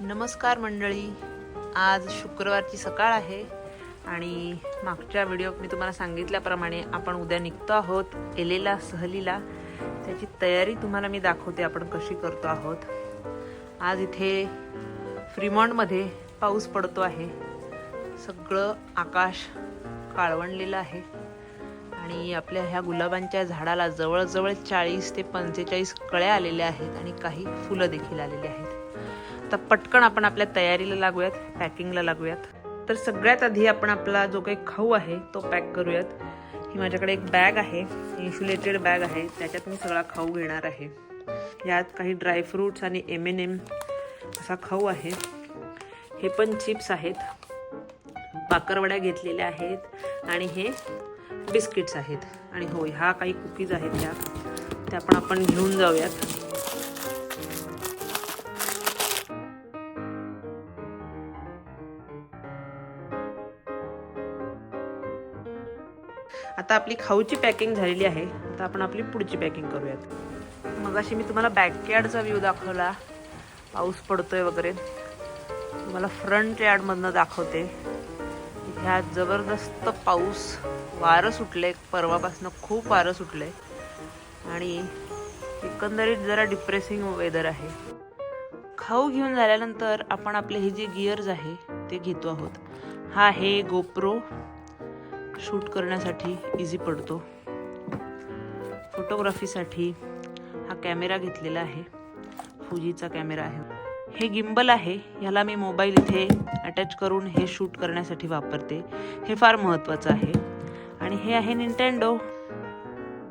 नमस्कार मंडळी. आज शुक्रवारची सकाळ आहे आणि मागच्या व्हिडिओत मी तुम्हाला सांगितल्याप्रमाणे आपण उद्या निघतो आहोत एलेला सहलीला. त्याची तयारी तुम्हाला मी दाखवते आपण कशी करतो आहोत. आज इथे फ्रीमॉन्डमध्ये पाऊस पडतो आहे. सगळं आकाश काळवणलेलं आहे. आणि आपल्या ह्या गुलाबांच्या झाडाला जवळजवळ चाळीस ते पंचेचाळीस कळ्या आलेल्या आहेत आणि काही फुलं देखील आलेली आहेत. आता पटकन आपण आपल्या तयारीला लागूयात पॅकिंगला लागूयात. तर सगळ्यात आधी आपण आपला जो काही खाऊ आहे तो पॅक करूयात. ही माझ्याकडे एक बॅग आहे इन्सुलेटेड बॅग आहे त्याच्यात मी सगळा खाऊ घेणार आहे. यात काही ड्रायफ्रूट्स आणि एम एन एम असा खाऊ आहे. हे पण चिप्स आहेत बाकरवड्या घेतलेल्या आहेत आणि हे बिस्किट्स आहेत. आणि होय ह्या काही कुकीज आहेत त्या. त्या पण आपण घेऊन जाऊयात. आता आपली खाऊची पॅकिंग झालेली आहे. आता आपण आपली पुढची पॅकिंग करूयात. मग अशी मी तुम्हाला बॅकयार्डचा व्ह्यू दाखवला. पाऊस पडतोय वगैरे. तुम्हाला फ्रंट यार्डमधनं दाखवते. ह्या जबरदस्त पाऊस. वारं सुटले परवापासनं खूप वारं सुटले आणि एकंदरीत जरा डिप्रेसिंग वेदर आहे. खाऊ घेऊन झाल्यानंतर आपण आपले हे जे गिअर्स आहे ते घेतो आहोत. हा आहे गोप्रो शूट करण्यासाठी इझी पडतो. फोटोग्राफीसाठी हा कॅमेरा घेतलेला आहे. फुजीचा कॅमेरा आहे. हे गिम्बल आहे. ह्याला मी मोबाईल इथे अटॅच करून हे शूट करण्यासाठी वापरते. हे फार महत्त्वाचं आहे. आणि हे आहे निंटेंडो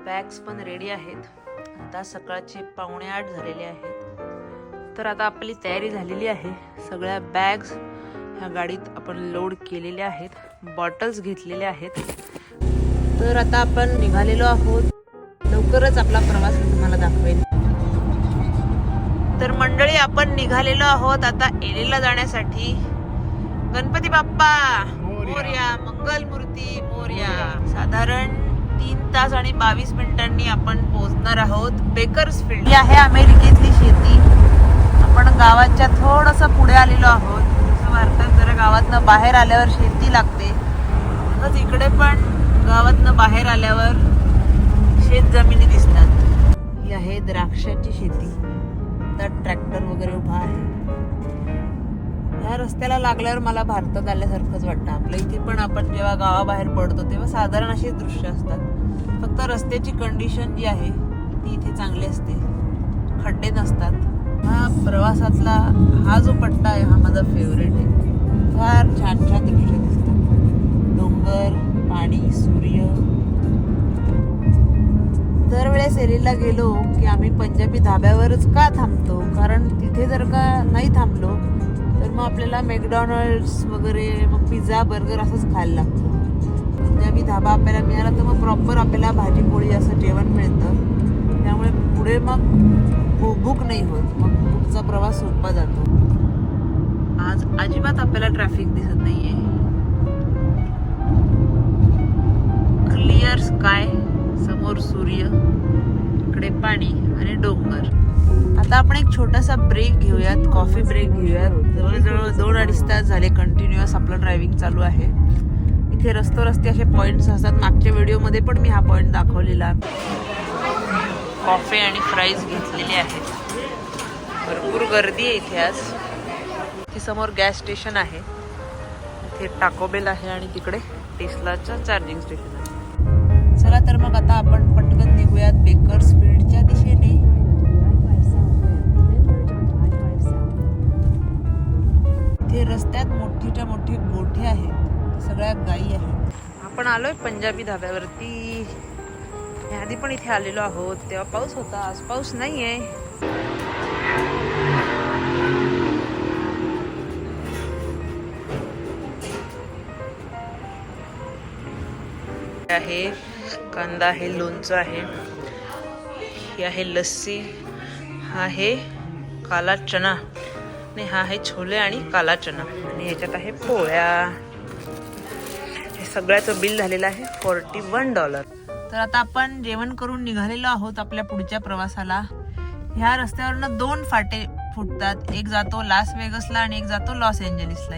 बॅग्स पण रेडी आहेत. आता सकाळचे पावणे आठ झालेले आहेत. तर आता आपली तयारी झालेली आहे. सगळ्या बॅग्स ह्या गाडीत आपण लोड केलेल्या आहेत. बॉटल्स घेतलेल्या आहेत. तर आता आपण निघालेलो आहोत. लवकरच आपला प्रवास तुम्हाला दाखवेन. तर मंडळी आपण निघालेलो आहोत आता एलेला जाण्यासाठी. गणपती बाप्पा! मोर्या. मंगल मूर्ती मोर्या. साधारण तीन तास आणि बावीस मिनिटांनी आपण पोहोचणार आहोत बेकर्स फील्ड. ही आहे अमेरिकेतली शेती. आपण गावाच्या थोडस पुढे आलेलो आहोत. भारतात जरा गावातनं बाहेर आल्यावर शेती लागते. तसंच इकडे पण गावातनं बाहेर आल्यावर शेत जमिनी दिसतात. ही आहे द्राक्षाची शेती. त्यात ट्रॅक्टर वगैरे उभा आहे. ह्या रस्त्याला लागल्यावर मला भारतात आल्यासारखंच वाटतं. आपल्या इथे पण आपण जेव्हा गावाबाहेर पडतो तेव्हा साधारण अशी दृश्य असतात. फक्त रस्त्याची कंडिशन जी आहे ती इथे चांगली असते. खड्डे नसतात. हा प्रवासातला हा जो पट्टा आहे हा माझा फेवरेट आहे. फार छान छान दृश्य डोंगर पाणी सूर्य. दरवेळेस एरीला गेलो की आम्ही पंजाबी धाब्यावरच का थांबतो? कारण तिथे जर का नाही थांबलो तर मग आपल्याला मॅकडॉनल्ड्स वगैरे मग पिझ्झा बर्गर असंच खायला लागतं. पंजाबी धाबा आपल्याला मिळाला तर मग प्रॉपर आपल्याला भाजी पोळी असं जेवण मिळतं. त्यामुळे पुढे मग भूक नाही होत. मग भूकचा प्रवास सोपा जातो. आज अजिबात आपल्याला ट्रॅफिक दिसत नाही आहे क्लिअर स्काय समोर सूर्य इकडे पाणी आणि डोंगर. आता आपण एक छोटासा ब्रेक घेऊयात कॉफी ब्रेक घेऊयात. जवळजवळ दोन अडीच तास झाले कंटिन्युअस आपलं ड्रायव्हिंग चालू आहे. इथे रस्तो रस्ते असे पॉईंट्स असतात. मागच्या व्हिडिओमध्ये पण मी हा पॉईंट दाखवलेला. कॉफी आणि फ्राईज घेतलेले आहेत. भरपूर गर्दी आहे इथे आज. इथे समोर गॅस स्टेशन आहे. इथे टाकोबेल आहे आणि तिकडे टेस्लाचं चार्जिंग स्टेशन आहे. पटकन निघूयात बेकर्स दिशेने. इथे रस्त्यात मोठीच्या मोठी गोठे आहेत. सगळ्या गायी आहेत. आपण आलोय पंजाबी धाब्यावरती. आधी पण इथे आलेलो आहोत. तेव्हा पाऊस होता. आज पाऊस नाहीये. आहे कांदा आहे लोणचं आहे. ही आहे लस्सी हा आहे काला चना आणि हा आहे छोले आणि काला चना आणि ह्याच्यात आहे पोळ्या. हे सगळ्याचं बिल झालेलं आहे फोर्टी वन डॉलर तर आता आपण जेवण करून निघालेलो आहोत आपल्या पुढच्या प्रवासाला. ह्या रस्त्यावरनं दोन फाटे फुटतात. एक जातो लास वेगसला आणि एक जातो लॉस एंजलिसला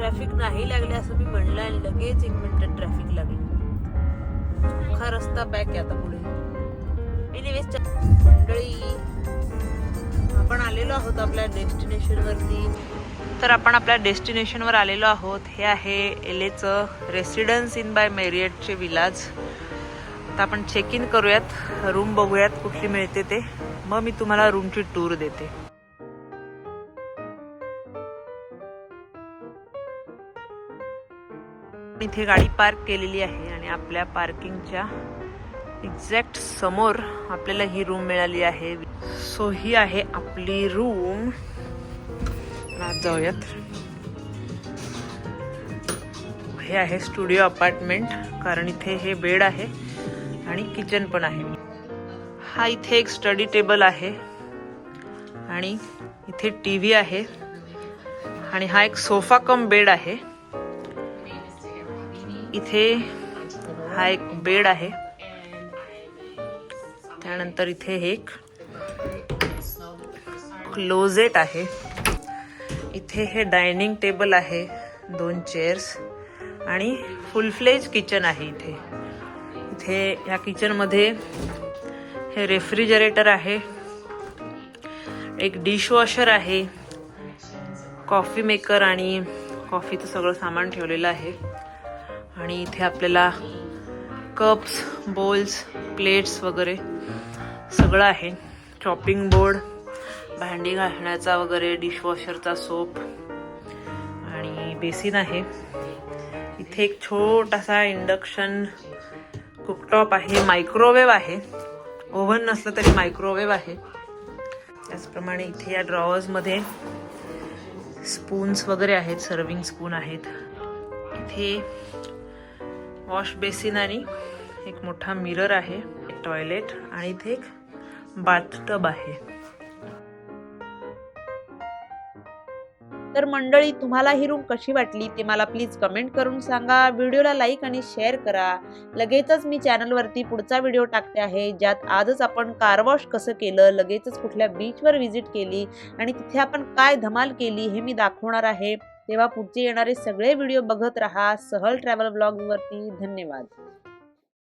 ट्रॅफिक नाही लागले असं मी म्हणलं आणि लगेच एक मिनिट ट्रॅफिक लागलं. अख्खा रस्ता बॅक आहे आता पुढे. एनिवेज मंडळी आपण आलेलो आहोत आपल्या डेस्टिनेशनवरती तर आपण आपल्या डेस्टिनेशनवर आलेलो आहोत. हे आहे एलेचं रेसिडन्स इन बाय मेरियटचे विलाज आता आपण चेक इन करूयात. रूम बघूयात कुठली मिळते ते. मग मी तुम्हाला रूमची टूर देते. इथे गाडी पार्क केलेली आहे आणि आपल्या पार्किंगच्या एक्झॅक्ट समोर आपल्याला ही रूम मिळाली आहे. सो ही आहे आपली रूम. आज जाऊयात. हे आहे स्टुडिओ अपार्टमेंट कारण इथे हे बेड आहे आणि किचन पण आहे. हा इथे एक स्टडी टेबल आहे आणि इथे टी व्ही आहे आणि हा एक सोफा कम बेड आहे. इथे हा एक बेड आहे. त्यानंतर इथे एक क्लोजेट आहे. इथे हे डायनिंग टेबल आहे दोन चेअर्स आणि फुल फ्लेज किचन आहे इथे. इथे या किचनमध्ये हे रेफ्रिजरेटर आहे एक डिशवॉशर आहे कॉफी मेकर आणि कॉफीचं सगळं सामान ठेवलेलं आहे. आणि इथे आपल्याला कप्स बोल्स प्लेट्स वगैरे सगळं आहे. चॉपिंग बोर्ड भांडी घालण्याचा वगैरे डिशवॉशरचा सोप आणि बेसिन आहे. इथे एक छोटासा इंडक्शन कुकटॉप आहे. मायक्रोवेव्ह आहे. ओव्हन नसलं तरी मायक्रोवेव्ह आहे. त्याचप्रमाणे इथे या ड्रॉवर्समध्ये स्पून्स वगैरे आहेत. सर्विंग स्पून आहेत. इथे वॉश बेसिन आणि एक मोठा मिरर आहे टॉयलेट आणि इथे एक बाथटब आहे. तर मंडळी तुम्हाला ही रूम कशी वाटली ते मला प्लीज कमेंट करून सांगा. व्हिडिओला लाईक आणि शेअर करा. लगेचच मी चॅनलवरती पुढचा व्हिडिओ टाकते आहे ज्यात आजच आपण कार वॉश कसं केलं लगेचच कुठल्या बीचवर व्हिजिट केली आणि तिथे आपण काय धमाल केली हे मी दाखवणार आहे. तेव्हा पुढचे येणारे सगळे व्हिडिओ बघत राहा. सहल ट्रॅव्हल ब्लॉगवरती धन्यवाद.